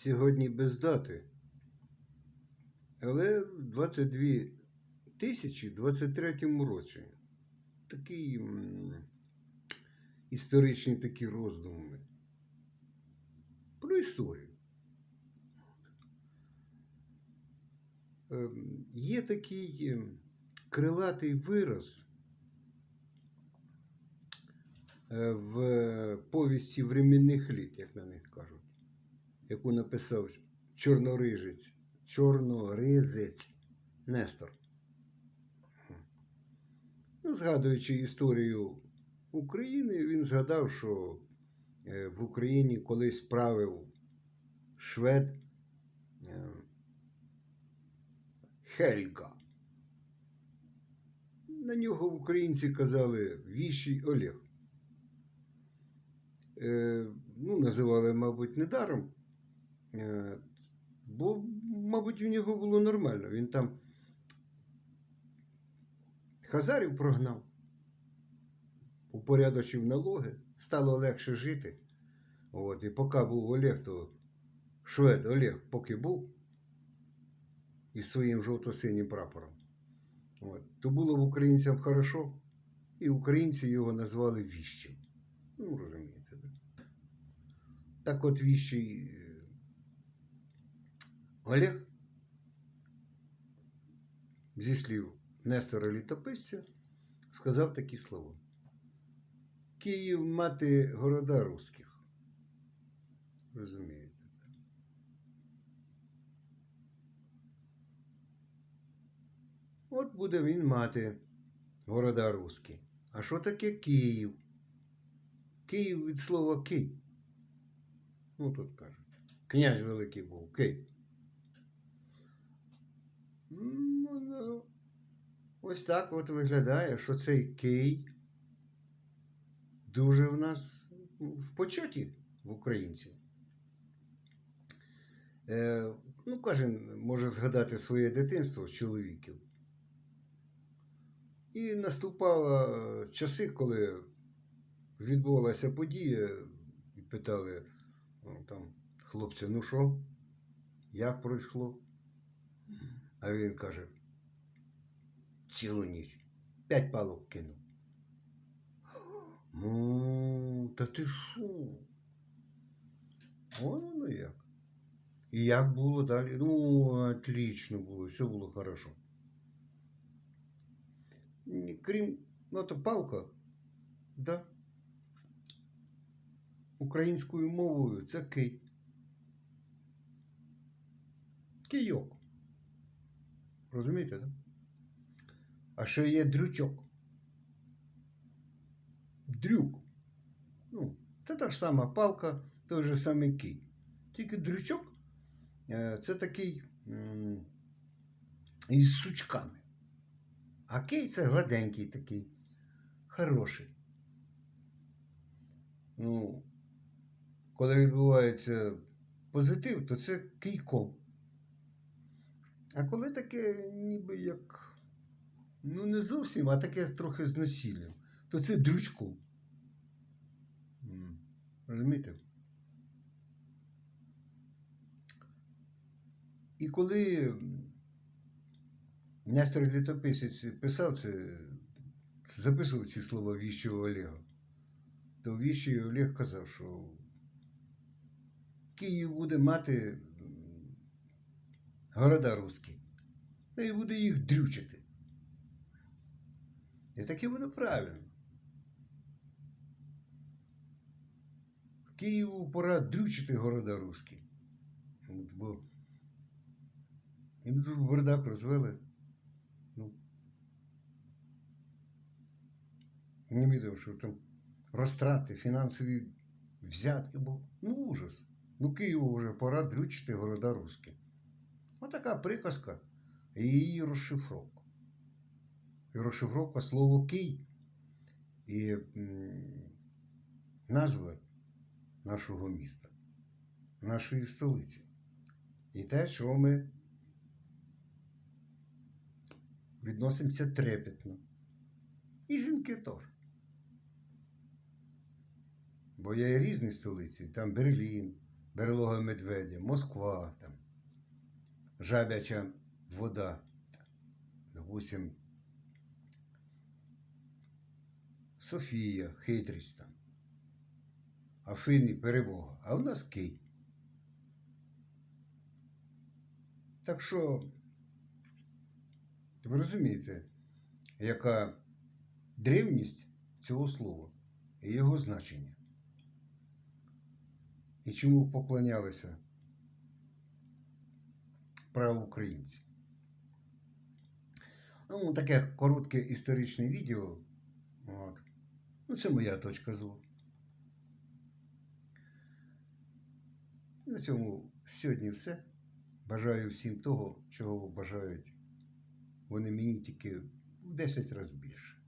сьогодні без дати. Але в 22 тисячі в 23 році такий м, історичні такі роздуми про історію. Ем, Є такий крилатий вираз е, в повісті временних літ, як на них кажуть, яку написав чорнорижець, чорноризець Нестор. Ну, згадуючи історію України, він згадав, що е, в Україні колись правив швед е, Хельга. На нього українці казали Віщий Олег. Е, ну, називали, мабуть, недаром, бо, мабуть, у нього було нормально. Він там хазарів прогнав, упорядочив налоги, стало легше жити. От, і поки був Олег, то швед Олег поки був із своїм жовто-синім прапором. От, то було в українцям хорошо, і українці його назвали віщим. Ну, розумієте, да? Так от віщий е, Олег, зі слів Нестора Літописця, сказав такі слова. Київ мати города руських. Розумієте? От буде він мати города руські. А що таке Київ? Київ від слова Кий. Ну, тут кажуть. Князь великий був, Кий. Ну, ось так от виглядає, що цей Кий дуже в нас в почоті в українців. Е, ну, кожен може згадати своє дитинство з чоловіків. І наступали часи, коли відбувалася подія, і питали ну, там, хлопця, ну що, як пройшло? А він каже, цілу ніч, п'ять палок кинув. Ну, та ти що? Воно як. І як було далі? Ну, отлично було, все було хорошо. Крім, ну, то палка, да. Українською мовою це кий. Кийок. Розумієте, да? А ще є дрючок. Дрюк. Ну, це та ж сама палка, той же самий кий. Тільки дрючок е, це такий із сучками. А кей це гладенький такий, хороший. Ну, коли відбувається позитив, то це кийком. А коли таке ніби як, ну не зовсім, а таке трохи з насиллям, то це дрючком. М, Розумієте? І коли Нестор Літописець писав це, записував ці слова віщого Олега, то віщий Олег казав, що Київ буде мати города руські, та й буде їх дрючити. І таке буде правильно. Києву пора дрючити города руські. От, Бо і дуже бардак розвели. Ну, не видав, що там розтрати, фінансові взятки, бо ну ужас. Ну, Києву вже пора дрючити города руські. Отака приказка і її розшифровка. І розшифровка слово Кий і м, назва нашого міста, нашої столиці. І те, що ми відносимося трепетно. І жінки теж. Бо є різні столиці, там Берлін, берлога медведя, Москва, там, жабяча вода, допустим, Софія, хитрість там. Афини, перемога. А у нас Кий. Так що, ви розумієте, яка древність цього слова і його значення. І чому поклонялися правоукраїнці. Ну, таке коротке історичне відео. От. Ну, це моя точка зору. На цьому сьогодні все. Бажаю всім того, чого бажають вони мені тільки в 10 разів більше.